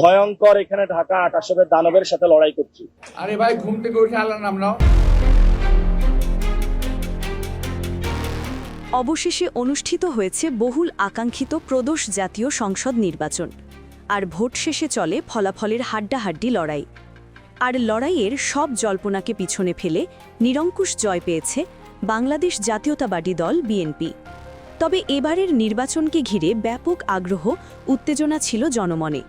ভয়ঙ্কর এখানে ঢাকা আট দানবের সাথে লড়াই করছি। আরে ভাই ঘুম থেকে উঠে আল্লাহর নাম নাও। অবশেষে অনুষ্ঠিত হয়েছে বহুল আকাঙ্ক্ষিত প্রদোষ জাতীয় সংসদ নির্বাচন। আর ভোট শেষে চলে ফলাফলের হাড্ডাহাড্ডি লড়াই। আর লড়াইয়ের সব জল্পনাকে পিছনে ফেলে নিরঙ্কুশ জয় পেয়েছে বাংলাদেশ জাতীয়তাবাদী দল বিএনপি। তবে এবারের নির্বাচনকে ঘিরে ব্যাপক আগ্রহ উত্তেজনা ছিল জনমনে।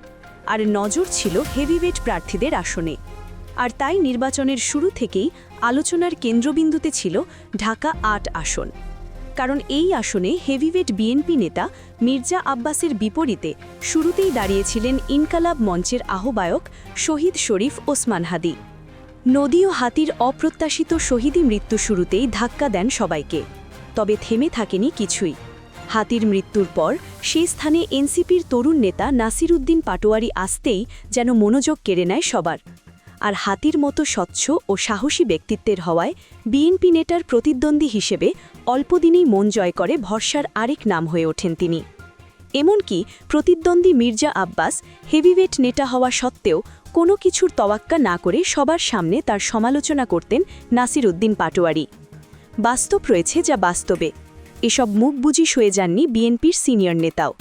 আর নজর ছিল হেভিওয়েট প্রার্থীদের আসনে। আর তাই নির্বাচনের শুরু থেকেই আলোচনার কেন্দ্রবিন্দুতে ছিল ঢাকা আট আসন। কারণ এই আসনে হেভিওয়েট বিএনপি নেতা মির্জা আব্বাসের বিপরীতে শুরুতেই দাঁড়িয়েছিলেন ইনকালাব মঞ্চের আহ্বায়ক শহীদ শরীফ ওসমান হাদি। নদী ও হাতির অপ্রত্যাশিত শহীদি মৃত্যু শুরুতেই ধাক্কা দেন সবাইকে। তবে থেমে থাকেনি কিছুই। হাতির মৃত্যুর পর, সেই স্থানে এনসিপির তরুণ নেতা নাসিরুদ্দিন পাটোয়ারি আসতেই যেন মনোযোগ কেড়ে নেয় সবার। আর হাতির মতো স্বচ্ছ ও সাহসী ব্যক্তিত্বের হওয়ায় বিএনপি নেতার প্রতিদ্বন্দ্বী হিসেবে অল্পদিনেই মন জয় করে ভরসার আরেক নাম হয়ে ওঠেন তিনি। এমনকি প্রতিদ্বন্দ্বী মির্জা আব্বাস হেভিওয়েট নেতা হওয়া সত্ত্বেও কোনো কিছুর তওয়াক্কা না করে সবার সামনে তার সমালোচনা করতেন নাসির উদ্দিন পাটোয়ারি। বাস্তব রয়েছে যা বাস্তবে। এসব মুখ বুঝি সয়ে যাননি বিএনপির সিনিয়র নেতাও।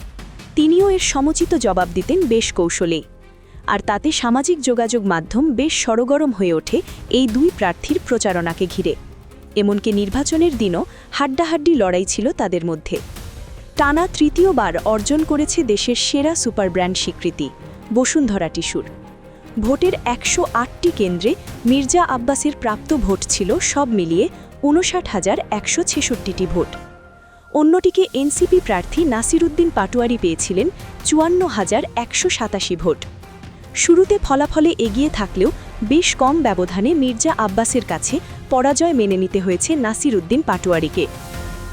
তিনিও এর সমুচিত জবাব দিতেন বেশ কৌশলেই আর তাতে সামাজিক যোগাযোগ মাধ্যম বেশ সরগরম হয়ে ওঠে এই দুই প্রার্থীর প্রচারণাকে ঘিরে। এমনকি নির্বাচনের দিনও হাড্ডাহাড্ডি লড়াই ছিল তাদের মধ্যে। টানা তৃতীয়বার অর্জন করেছে দেশের সেরা সুপার ব্র্যান্ড স্বীকৃতি, বসুন্ধরা টিস্যুর। ভোটের একশো আটটি কেন্দ্রে মির্জা আব্বাসের প্রাপ্ত ভোট ছিল সব মিলিয়ে উনষাট হাজার একশো ছেষট্টিটি ভোট। অন্যটিকে এনসিপি প্রার্থী নাসিরুদ্দিন পাটোয়ারি পেয়েছিলেন চুয়ান্ন হাজার একশো সাতাশি ভোট। শুরুতে ফলাফলে এগিয়ে থাকলেও বেশ কম ব্যবধানে মির্জা আব্বাসের কাছে পরাজয় মেনে নিতে হয়েছে নাসির উদ্দিন পাটোয়ারিকে।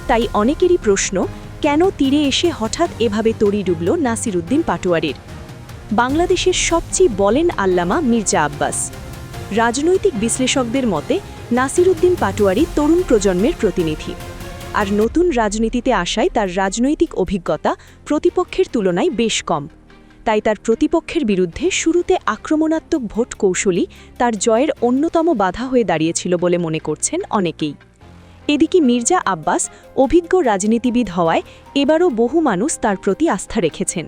তাই অনেকেরই প্রশ্ন, কেন তীরে এসে হঠাৎ এভাবে তড়ি ডুবল নাসির উদ্দিন পাটোয়ারির? বাংলাদেশের সবচেয়ে বলেন আল্লামা মির্জা আব্বাস। রাজনৈতিক বিশ্লেষকদের মতে নাসির উদ্দিন পাটোয়ারি তরুণ প্রজন্মের প্রতিনিধি। আর নতুন রাজনীতিতে আসায় তার রাজনৈতিক অভিজ্ঞতা প্রতিপক্ষের তুলনায় বেশ কম। তাই তার প্রতিপক্ষের বিরুদ্ধে শুরুতে আক্রমণাত্মক ভোট কৌশলী তার জয়ের অন্যতম বাধা হয়ে দাঁড়িয়েছিল বলে মনে করছেন অনেকেই। এদিকে মির্জা আব্বাস অভিজ্ঞ রাজনীতিবিদ হওয়ায় এবারও বহু মানুষ তার প্রতি আস্থা রেখেছেন।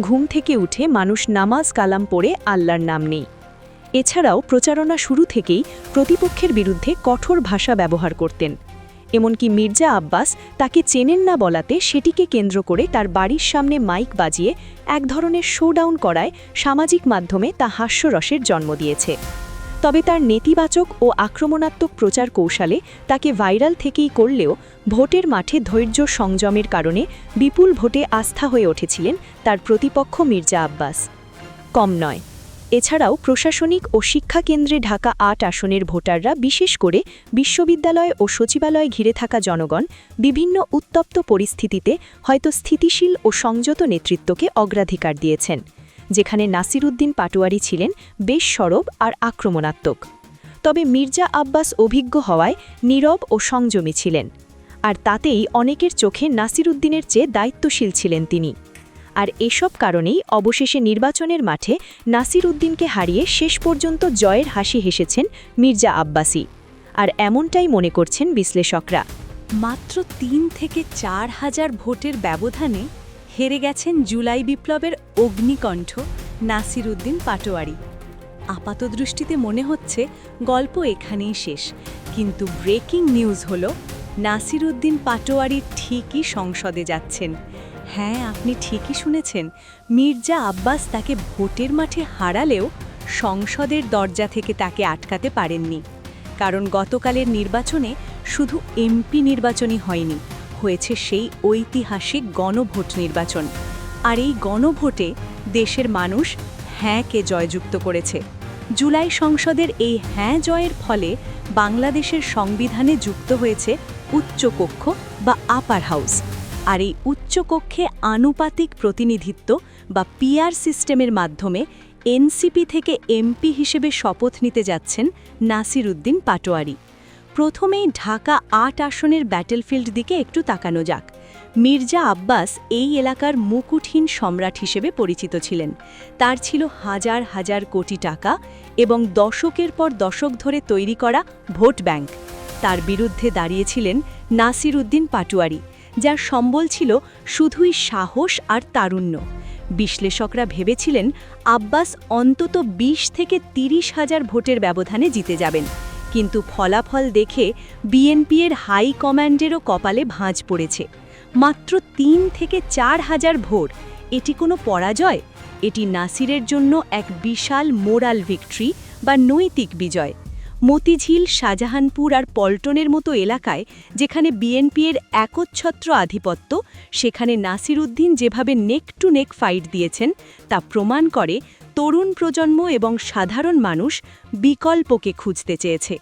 ঘুম থেকে উঠে মানুষ নামাজ কালাম পড়ে আল্লাহর নাম নেই। এছাড়াও প্রচারণা শুরু থেকেই প্রতিপক্ষের বিরুদ্ধে কঠোর ভাষা ব্যবহার করতেন। এমনকি মির্জা আব্বাস তাকে চেনেন না বলাতে সেটিকে কেন্দ্র করে তার বাড়ির সামনে মাইক বাজিয়ে এক ধরনের শোডাউন করায় সামাজিক মাধ্যমে তা হাস্যরসের জন্ম দিয়েছে। তবে তার নেতিবাচক ও আক্রমণাত্মক প্রচার কৌশলে তাকে ভাইরাল থেকেই করলেও ভোটের মাঠে ধৈর্য সংযমের কারণে বিপুল ভোটে আস্থা হয়ে উঠেছিলেন তার প্রতিপক্ষ মির্জা আব্বাস। কম নয়। এছাড়াও প্রশাসনিক ও শিক্ষা কেন্দ্রে ঢাকা আট আসনের ভোটাররা, বিশেষ করে বিশ্ববিদ্যালয় ও সচিবালয় ঘিরে থাকা জনগণ, বিভিন্ন উত্তপ্ত পরিস্থিতিতে হয়তো স্থিতিশীল ও সংযত নেতৃত্বকে অগ্রাধিকার দিয়েছেন, যেখানে নাসিরুদ্দিন পাটোয়ারি ছিলেন বেশ সরব আর আক্রমণাত্মক। তবে মির্জা আব্বাস অভিজ্ঞ হওয়ায় নীরব ও সংযমী ছিলেন, আর তাতেই অনেকের চোখে নাসিরুদ্দিনের চেয়ে দায়িত্বশীল ছিলেন তিনি। আর এসব কারণেই অবশেষে নির্বাচনের মাঠে নাসির উদ্দিনকে হারিয়ে শেষ পর্যন্ত জয়ের হাসি হেসেছেন মির্জা আব্বাসি। আর এমনটাই মনে করছেন বিশ্লেষকরা। মাত্র তিন থেকে চার হাজার ভোটের ব্যবধানে হেরে গেছেন জুলাই বিপ্লবের অগ্নিকণ্ঠ নাসির উদ্দিন পাটোয়ারি। আপাতদৃষ্টিতে মনে হচ্ছে গল্প এখানেই শেষ, কিন্তু ব্রেকিং নিউজ হল, নাসির উদ্দিন পাটোয়ারি ঠিকই সংসদে যাচ্ছেন। হ্যাঁ আপনি ঠিকই শুনেছেন। মির্জা আব্বাস তাকে ভোটের মাঠে হারালেও সংসদের দরজা থেকে তাকে আটকাতে পারেননি। কারণ গতকালের নির্বাচনে শুধু এমপি নির্বাচনই হয়নি, হয়েছে সেই ঐতিহাসিক গণভোট নির্বাচন। আর এই গণভোটে দেশের মানুষ হ্যাঁকে জয়যুক্ত করেছে। জুলাই সংসদের এই হ্যাঁ জয়ের ফলে বাংলাদেশের সংবিধানে যুক্ত হয়েছে উচ্চকক্ষ বা আপার হাউস। আর এই উচ্চকক্ষে আনুপাতিক প্রতিনিধিত্ব বা পিআর সিস্টেমের মাধ্যমে এনসিপি থেকে এমপি হিসেবে শপথ নিতে যাচ্ছেন নাসির উদ্দিন পাটোয়ারি। প্রথমেই ঢাকা আট আসনের ব্যাটেলফিল্ড দিকে একটু তাকানো যাক। মির্জা আব্বাস এই এলাকার মুকুটহীন সম্রাট হিসেবে পরিচিত ছিলেন। তার ছিল হাজার হাজার কোটি টাকা এবং দশকের পর দশক ধরে তৈরি করা ভোট ব্যাংক। তার বিরুদ্ধে দাঁড়িয়েছিলেন নাসির উদ্দিন পাটুয়ারি। যার সম্বল ছিল শুধুই সাহস আর তারুণ্য। বিশ্লেষকরা ভেবেছিলেন আব্বাস অন্তত ২০ থেকে তিরিশ হাজার ভোটের ব্যবধানে জিতে যাবেন। কিন্তু ফলাফল দেখে বিএনপি এর হাই কমান্ডেরও কপালে ভাঁজ পড়েছে। মাত্র তিন থেকে চার হাজার ভোট। এটি কোনো পরাজয়? এটি নাসিরের জন্য এক বিশাল মোরাল ভিক্টরি বা নৈতিক বিজয়। মতিঝিল, শাহজাহানপুর আর পল্টনের মতো এলাকায়, যেখানে বিএনপি এর একচ্ছত্র আধিপত্য, সেখানে নাসির উদ্দিন যেভাবে নেক টু নেক ফাইট দিয়েছেন, তা প্রমাণ করে তরুণ প্রজন্ম এবং সাধারণ মানুষ বিকল্পকে খুঁজতে চেয়েছে।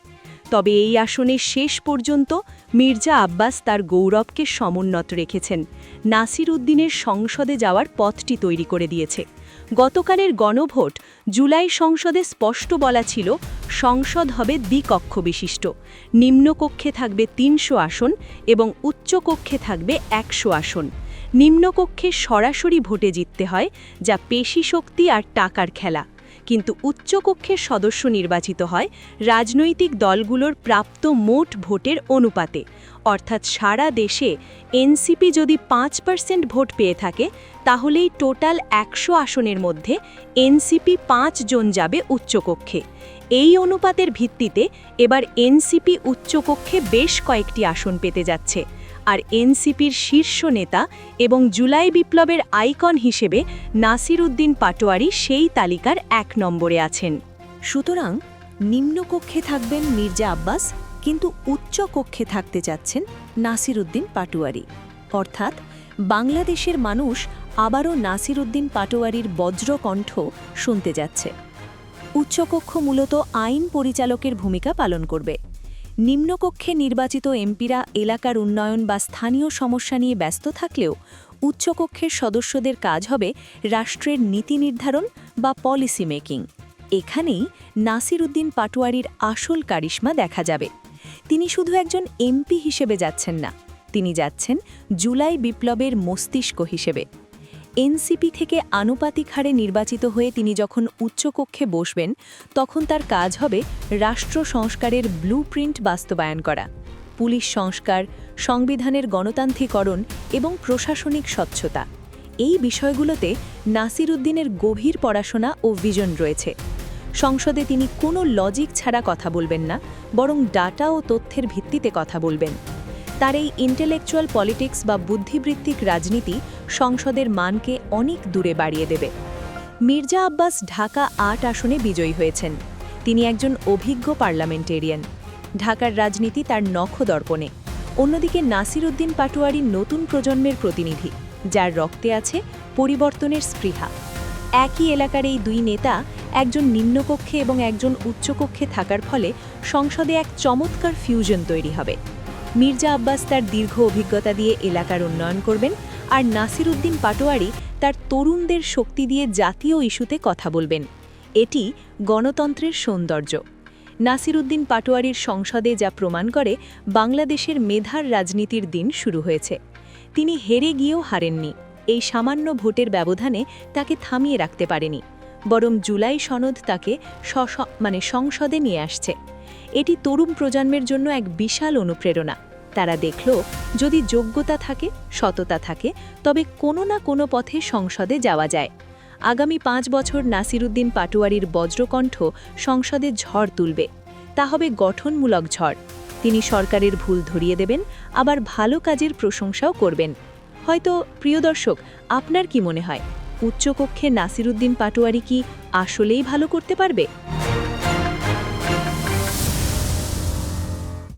তবে এই আসনে শেষ পর্যন্ত মির্জা আব্বাস তার গৌরবকে সমুন্নত রেখেছেন। নাসির উদ্দিনের সংসদে যাওয়ার পথটি তৈরি করে দিয়েছে। গতকালের গণভোট জুলাই সংসদে স্পষ্ট বলা ছিল সংসদ হবে দ্বিকক্ষ বিশিষ্ট। নিম্নকক্ষে থাকবে তিনশো আসন এবং উচ্চকক্ষে থাকবে একশো আসন। নিম্নকক্ষে সরাসরি ভোটে জিততে হয় যা পেশি শক্তি আর টাকার খেলা। কিন্তু উচ্চকক্ষের সদস্য নির্বাচিত হয় রাজনৈতিক দলগুলোর প্রাপ্ত মোট ভোটের অনুপাতে। অর্থাৎ সারা দেশে এনসিপি যদি পাঁচ পার্সেন্ট ভোট পেয়ে থাকে, তাহলেই টোটাল একশো আসনের মধ্যে এনসিপি জন যাবে উচ্চকক্ষে। এই অনুপাতের ভিত্তিতে এবার এনসিপি উচ্চকক্ষে বেশ কয়েকটি আসন পেতে যাচ্ছে। আর এনসিপির শীর্ষ নেতা এবং জুলাই বিপ্লবের আইকন হিসেবে নাসির উদ্দিন পাটোয়ারি সেই তালিকার এক নম্বরে আছেন। সুতরাং নিম্নকক্ষে থাকবেন মির্জা আব্বাস কিন্তু উচ্চ কক্ষে থাকতে যাচ্ছেন নাসির উদ্দিন পাটোয়ারি। অর্থাৎ বাংলাদেশের মানুষ আবারও নাসির উদ্দিন পাটোয়ারির বজ্রকণ্ঠ শুনতে যাচ্ছে। উচ্চকক্ষ মূলত আইন পরিচালকের ভূমিকা পালন করবে। নিম্নকক্ষে নির্বাচিত এমপিরা এলাকার উন্নয়ন বা স্থানীয় সমস্যা নিয়ে ব্যস্ত থাকলেও উচ্চকক্ষের সদস্যদের কাজ হবে রাষ্ট্রের নীতি নির্ধারণ বা পলিসি মেকিং। এখানেই নাসির উদ্দিন পাটোয়ারির আসল কারিশ্মা দেখা যাবে। তিনি শুধু একজন এমপি হিসেবে যাচ্ছেন না, তিনি যাচ্ছেন জুলাই বিপ্লবের মস্তিষ্ক হিসেবে। এনসিপি থেকে আনুপাতিক হারে নির্বাচিত হয়ে তিনি যখন উচ্চকক্ষে বসবেন, তখন তার কাজ হবে রাষ্ট্র সংস্কারের ব্লুপ্রিন্ট বাস্তবায়ন করা, পুলিশ সংস্কার, সংবিধানের গণতান্ত্রিকরণ এবং প্রশাসনিক স্বচ্ছতা। এই বিষয়গুলোতে নাসির উদ্দিনের গভীর পড়াশোনা ও ভিজন রয়েছে। সংসদে তিনি কোনো লজিক ছাড়া কথা বলবেন না, বরং ডাটা ও তথ্যের ভিত্তিতে কথা বলবেন। তার এই ইন্টেলেকচুয়াল পলিটিক্স বা বুদ্ধিবৃত্তিক রাজনীতি সংসদের মানকে অনেক দূরে বাড়িয়ে দেবে। মির্জা আব্বাস ঢাকা আট আসনে বিজয়ী হয়েছেন। তিনি একজন অভিজ্ঞ পার্লামেন্টেরিয়ান। ঢাকার রাজনীতি তার নখদর্পণে অন্যদিকে নাসির উদ্দিন পাটোয়ারি নতুন প্রজন্মের প্রতিনিধি, যার রক্তে আছে পরিবর্তনের স্পৃহা। একই এলাকার এই দুই নেতা একজন নিম্নকক্ষে এবং একজন উচ্চকক্ষে থাকার ফলে সংসদে এক চমৎকার ফিউশন তৈরি হবে। মির্জা আব্বাস তার দীর্ঘ অভিজ্ঞতা দিয়ে এলাকার উন্নয়ন করবেন আর নাসির উদ্দিন পাটোয়ারি তার তরুণদের শক্তি দিয়ে জাতীয় ইস্যুতে কথা বলবেন। এটি গণতন্ত্রের সৌন্দর্য। নাসির উদ্দিন পাটোয়ারির সংসদে যা প্রমাণ করে, বাংলাদেশের মেধার রাজনীতির দিন শুরু হয়েছে। তিনি হেরে গিয়েও হারেননি। এই সামান্য ভোটের ব্যবধানে তাকে থামিয়ে রাখতে পারেনি। বরং জুলাই সনদ তাকে মানে সংসদে নিয়ে আসছে। এটি তরুণ প্রজন্মের জন্য এক বিশাল অনুপ্রেরণা। তারা দেখল, যদি যোগ্যতা থাকে, সততা থাকে, তবে কোনো না কোনো পথে সংসদে যাওয়া যায়। আগামী পাঁচ বছর নাসিরুদ্দিন পাটোয়ারির বজ্রকণ্ঠ সংসদে ঝড় তুলবে। তা হবে গঠনমূলক ঝড়। তিনি সরকারের ভুল ধরিয়ে দেবেন, আবার ভালো কাজের প্রশংসাও করবেন। হয়তো, প্রিয় দর্শক, আপনার কি মনে হয়? উচ্চকক্ষে নাসিরুদ্দিন পাটোয়ারি কি আসলেই ভালো করতে পারবে?